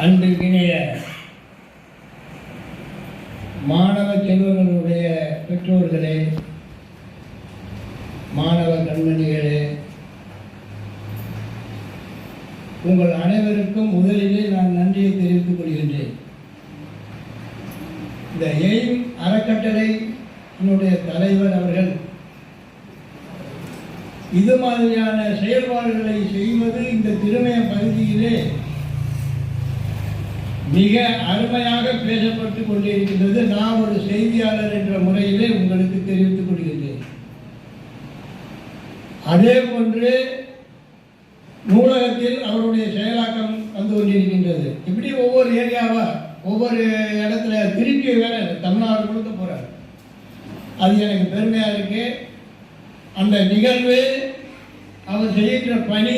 அன்பிற்கினிய மாணவ செல்வங்களுடைய பெற்றோர்களே மாணவ கண்மணிகளே உங்கள் அனைவருக்கும் முதலிலே நான் நன்றியை தெரிவித்துக் கொள்கின்றேன். இந்த எய்ம் அறக்கட்டளை என்னுடைய தலைவர் அவர்கள் இது மாதிரியான செயல்பாடுகளை செய்வது இந்த திருமய பகுதியிலே மிக அருமையாக பேசப்பட்டு கொண்டிருக்கின்றது. நான் ஒரு செய்தியாளர் என்ற முறையிலே உங்களுக்கு தெரிவித்துக் கொள்கின்றேன். அதே போன்று நூலகத்தில் அவருடைய செயலாக்கம் வந்து கொண்டிருக்கின்றது. இப்படி ஒவ்வொரு ஏரியாவா ஒவ்வொரு இடத்துல திருப்பி வேற தமிழ்நாடு கொடுக்க போறார். அது எனக்கு பெருமையா இருக்கு. அந்த நிகழ்வு அவர் செய்கின்ற பணி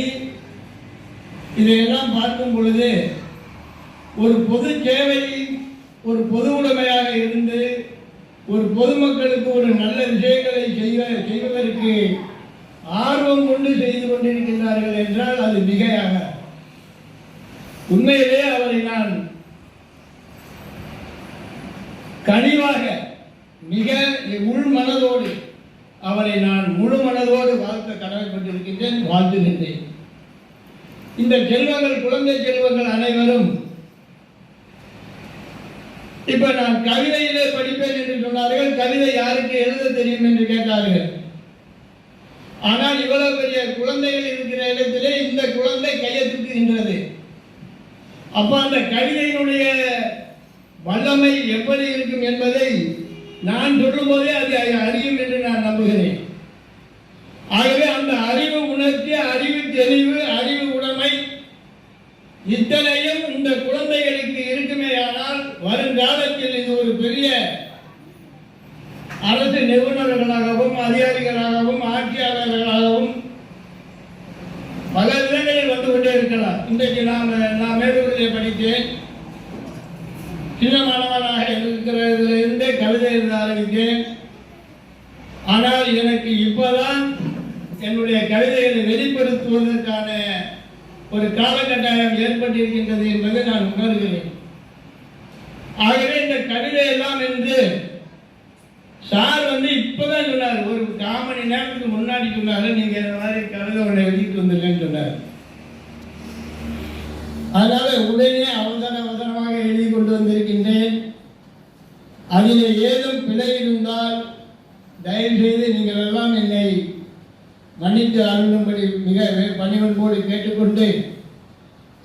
இதையெல்லாம் பார்க்கும் பொழுது ஒரு பொது சேவை ஒரு பொது உடைமையாக இருந்து ஒரு பொதுமக்களுக்கு ஒரு நல்ல விஷயங்களை செய்வ செய்வதற்கு ஆர்வம் கொண்டு செய்து கொண்டிருக்கின்றார்கள் என்றால் அது மிகையாக. உண்மையிலே அவரை நான் கனிவாக மிக உள் மனதோடு அவரை நான் முழு மனதோடு வாழ்த்த கடமைப்பட்டிருக்கின்றேன் வாழ்த்துகின்றேன். இந்த செல்வங்கள் குழந்தை செல்வங்கள் அனைவரும் இப்ப நான் கவிதையிலே படிப்பேன் என்று சொன்னார்கள். கவிதை யாருக்கு எழுத தெரியும் என்று கேட்டார்கள். ஆனால் இவ்வளவு பெரிய குழந்தைகள் இருக்கிற இடத்திலே இந்த குழந்தை கையெழுத்துகின்றது அப்ப அந்த கவிதையினுடைய வல்லமை எப்படி இருக்கும் என்பதை நான் சொல்லும் போதே அது அறியும் வருங்காலத்தில் இது ஒரு பெரிய அரசு நிபுணர்களாகவும் அதிகாரிகளாகவும் ஆட்சியாளர்களாகவும் பல இடங்களில் வந்து கொண்டே இருக்கலாம். இன்றைக்கு நாம் நான் மேலூரிலே படித்தேன். சின்ன மாணவனாக இருக்கிறதுல இருந்தே கவிதை எழுத ஆரம்பித்தேன். ஆனால் எனக்கு இப்போதான் என்னுடைய கவிதைகளை வெளிப்படுத்துவதற்கான ஒரு காலகட்டாயம் ஏற்பட்டிருக்கின்றது என்பதை நான் உணர்கிறேன். ஆகவே இந்த கவிதை எல்லாம் என்று சார் வந்து இப்பதான் சொன்னார். ஒரு கால் மணி நேரத்துக்கு முன்னாடி சொன்னாரு. நீங்க இந்த மாதிரி கவிதை உடனே எழுதிட்டு வந்துருக்கேன்னு சொன்னார். அதனால உடனே அவசர அவசரமாக எழுதி கொண்டு வந்திருக்கின்றேன். அதில் ஏதும் பிழை இருந்தால் தயவு செய்து நீங்கள் எல்லாம் என்னை மன்னித்து அருளும்படி மிக பணிவன்போடு கேட்டுக்கொண்டு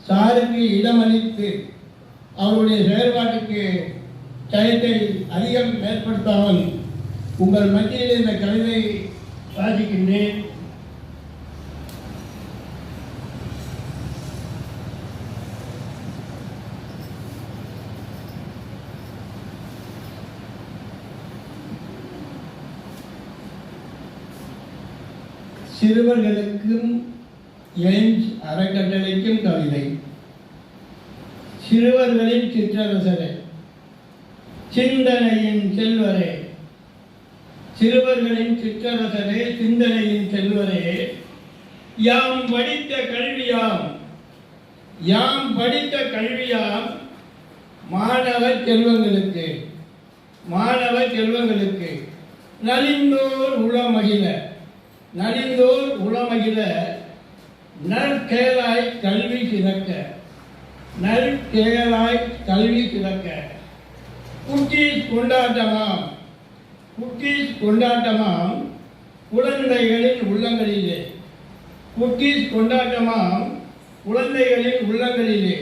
சாருக்கு இடமளித்து அவருடைய செயல்பாட்டுக்கு ஜயத்தை அதிகம் ஏற்படுத்தாமல் உங்கள் மத்தியில் இந்த கவிதை வாசிக்கின்றேன். சிறுவர்களுக்கும் எய்ம்ஸ் அறக்கட்டளைக்கும் கவிதை. சிறுவர்களின் சிற்றரசரே. சிந்தனையின் செல்வரே. சிறுவர்களின் சிற்றரசரே சிந்தனையின் செல்வரே. யாம் படித்த கல்வியாம் யாம் படித்த கல்வியாம் மாணவ செல்வங்களுக்கு மாணவ செல்வங்களுக்கு. நலிந்தோர் உளமகிழ நலிந்தோர் உளமகிழ நற்கேளாய் கல்வி சிறக்க. நற்கேளாய் கல்வி கிடக்க. குட்டீஸ் கொண்டாட்டமாம். குட்டீஸ் கொண்டாட்டமாம் குழந்தைகளின் உள்ளங்களிலே. குட்டீஸ் கொண்டாட்டமாம் குழந்தைகளின் உள்ளங்களிலே.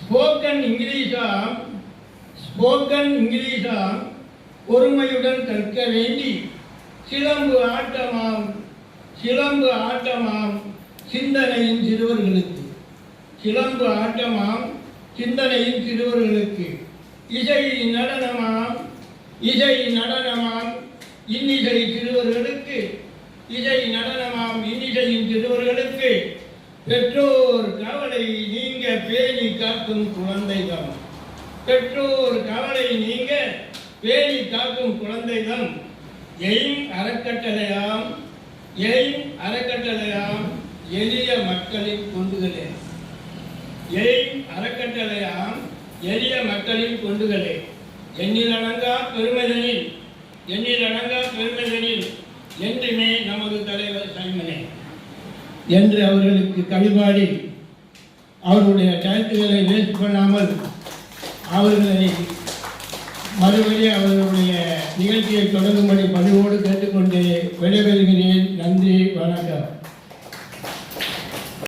ஸ்போக்கன் இங்கிலீஷாம் ஸ்போக்கன் இங்கிலீஷாம் பொறுமையுடன் கற்க வேண்டி சிலம்பு ஆட்டமாம் சிலம்பு ஆட்டமாம் சிந்தனையின் சிறுவர்களுக்கு. சிலம்பு ஆட்டமாம் சிந்தனையின் சிறுவர்களுக்கு. இசை நடனமாம் இசை நடனமாம் இன்னிசை சிறுவர்களுக்கு. இசை நடனமாம் இன்னிசையின் சிறுவர்களுக்கு. பெற்றோர் கவலை நீங்க பேணி காக்கும் குழந்தைகள் பெற்றோர் கவலை நீங்க பேணி காக்கும் குழந்தைகள் எய்ம் அறக்கட்டளையாம் எய்ம் அறக்கட்டளையாம் எளிய மக்களின் கொண்டுகளே எய்ம் அறக்கட்டளையாம் எளிய மக்களின் கொண்டுகளே. எண்ணிலடங்கா பெருமைதனில் எண்ணிலடங்கா பெருமைதனில் என்றுமே நமது தலைவர் சைமனே. என்று அவர்களுக்கு கவிபாடி அவர்களுடைய கருத்துக்களை வேஸ்ட் பண்ணாமல் அவர்களை மறுபடியும் அவர்களுடைய நிகழ்ச்சியை தொடங்கும்படி பணிவோடு கேட்டுக்கொண்டு விடைபெறுகிறேன். நன்றி வணக்கம்.